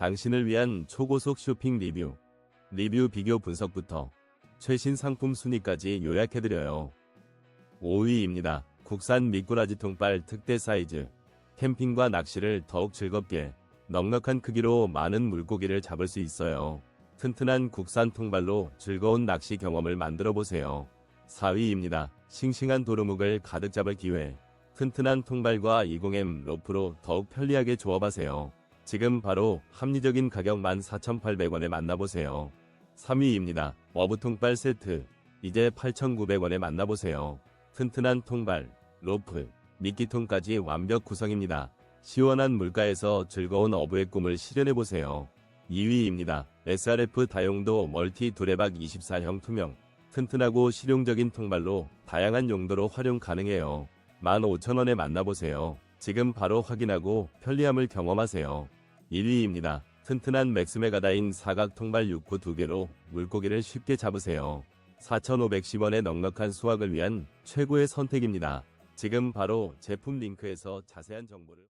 당신을 위한 초고속 쇼핑 리뷰, 리뷰 비교 분석부터 최신 상품 순위까지 요약해드려요. 5위입니다. 국산 미꾸라지 통발 특대 사이즈. 캠핑과 낚시를 더욱 즐겁게 넉넉한 크기로 많은 물고기를 잡을 수 있어요. 튼튼한 국산 통발로 즐거운 낚시 경험을 만들어 보세요. 4위입니다. 싱싱한 도루묵을 가득 잡을 기회. 튼튼한 통발과 20M 로프로 더욱 편리하게 조업하세요. 지금 바로 합리적인 가격 14,800원에 만나보세요. 3위입니다. 어부 통발 세트. 이제 8,900원에 만나보세요. 튼튼한 통발, 로프, 미끼통까지 완벽 구성입니다. 시원한 물가에서 즐거운 어부의 꿈을 실현해보세요. 2위입니다. SRF 다용도 멀티 두레박 24형 투명. 튼튼하고 실용적인 통발로 다양한 용도로 활용 가능해요. 15,000원에 만나보세요. 지금 바로 확인하고 편리함을 경험하세요. 1위입니다. 튼튼한 맥스메가다인 사각 통발 6구 2개로 물고기를 쉽게 잡으세요. 4,510원의 넉넉한 수확을 위한 최고의 선택입니다. 지금 바로 제품 링크에서 자세한 정보를